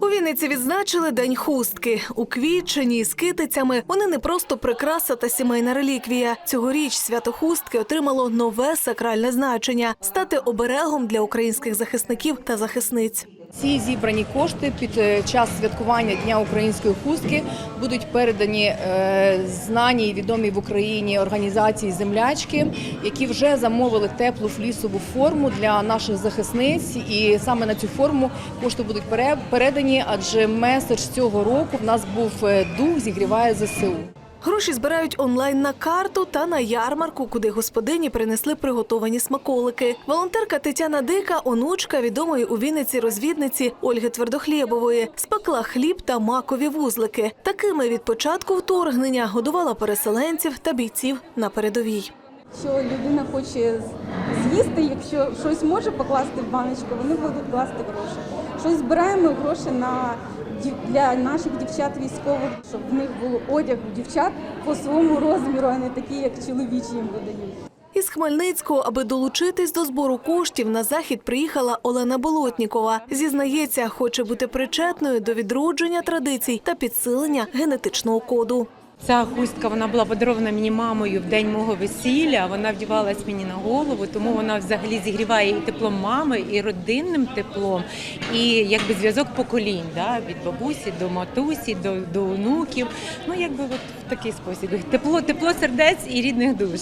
У Вінниці відзначили день хустки. У квітчині з китицями вони не просто прикраса та сімейна реліквія. Цьогоріч свято хустки отримало нове сакральне значення стати оберегом для українських захисників та захисниць. Ці зібрані кошти під е, час святкування Дня української хустки будуть передані е, знані і відомі в Україні організації землячки, які вже замовили теплу флісову форму для наших захисниць. І саме на цю форму кошти будуть пере- передані, адже меседж цього року в нас був е, дух зігріває ЗСУ. Гроші збирають онлайн на карту та на ярмарку, куди господині принесли приготовані смаколики. Волонтерка Тетяна Дика, онучка відомої у Вінниці розвідниці Ольги Твердохлєбової, спекла хліб та макові вузлики. Такими від початку вторгнення годувала переселенців та бійців на передовій. Що людина хоче з'їсти, якщо щось може покласти в баночку, вони будуть класти гроші. Щось збираємо гроші на для наших дівчат військових, щоб в них було одяг у дівчат по своєму розміру, а не такі, як чоловічі їм видають. Із Хмельницького, аби долучитись до збору коштів, на захід приїхала Олена Болотнікова. Зізнається, хоче бути причетною до відродження традицій та підсилення генетичного коду. Ця хустка вона була подарована мені мамою в день мого весілля. Вона вдівалась мені на голову, тому вона взагалі зігріває і теплом мами, і родинним теплом, і якби зв'язок поколінь, да, від бабусі до матусі, до, до онуків. Ну якби от в такий спосіб. Тепло, тепло сердець і рідних душ.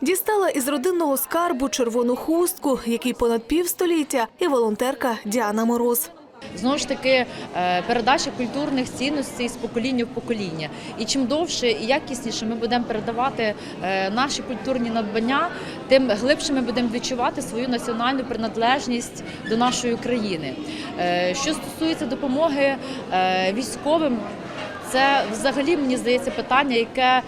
Дістала із родинного скарбу червону хустку, який понад півстоліття, і волонтерка Діана Мороз. Знову ж таки, е, передача культурних цінностей з покоління в покоління. І чим довше і якісніше ми будемо передавати е, наші культурні надбання, тим глибше ми будемо відчувати свою національну приналежність до нашої країни. Е, Що стосується допомоги військовим. Це взагалі мені здається питання, яке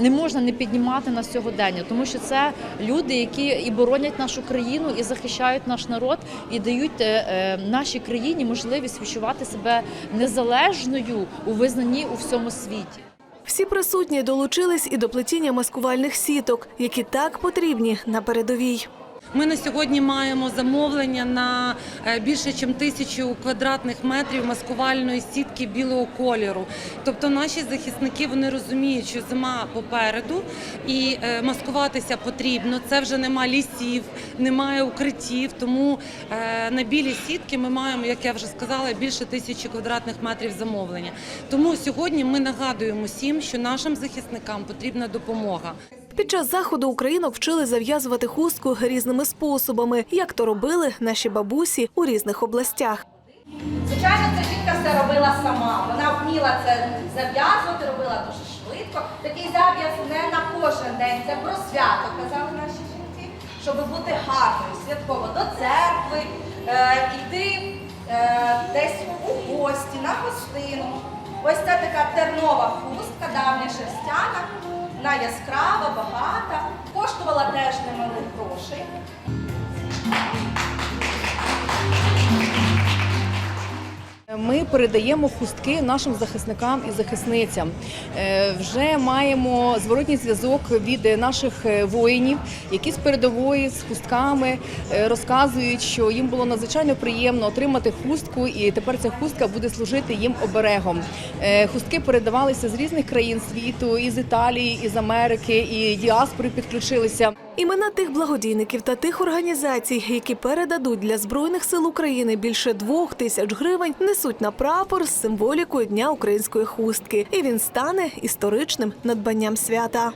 не- можна не піднімати на сьогодення, тому що це люди, які і боронять нашу країну, і захищають наш народ, і дають е, е, нашій країні можливість відчувати себе незалежною у визнанні у всьому світі. Всі присутні долучились і до плетіння маскувальних сіток, які так потрібні на передовій. Ми на сьогодні маємо замовлення на е, більше ніж тисячу квадратних метрів маскувальної сітки білого кольору. Тобто наші захисники вони розуміють, що зима попереду і е, маскуватися потрібно. Це вже нема лісів, немає укриттів. Тому е, на білі сітки ми маємо, як я вже сказала, більше тисячі квадратних метрів замовлення. Тому сьогодні ми нагадуємо всім, що нашим захисникам потрібна допомога. Під час заходу українок вчили зав'язувати хустку різними способами, як то робили наші бабусі у різних областях. Звичайно, ця жінка все робила сама. Вона вміла це зав'язувати, робила дуже швидко. Такий зав'яз не на кожен день, це про свято, казали наші жінки, щоб бути гарною, святково до церкви, е, йти е, десь у гості, на гостину. Ось це така тернова хустка, давня шерстяна, вона яскрава, багата, коштувала теж немалих грошей. Ми передаємо хустки нашим захисникам і захисницям. Е, Вже маємо зворотній зв'язок від наших е, воїнів, які з передової з хустками е, розказують, що їм було надзвичайно приємно отримати хустку, і тепер ця хустка буде служити їм оберегом. Хустки передавалися з різних країн світу, із Італії, із Америки, і діаспори підключилися. Імена тих благодійників та тих організацій, які передадуть для збройних сил України більше двох тисяч гривень, несуть на прапор з символікою Дня української хустки, і він стане історичним надбанням свята.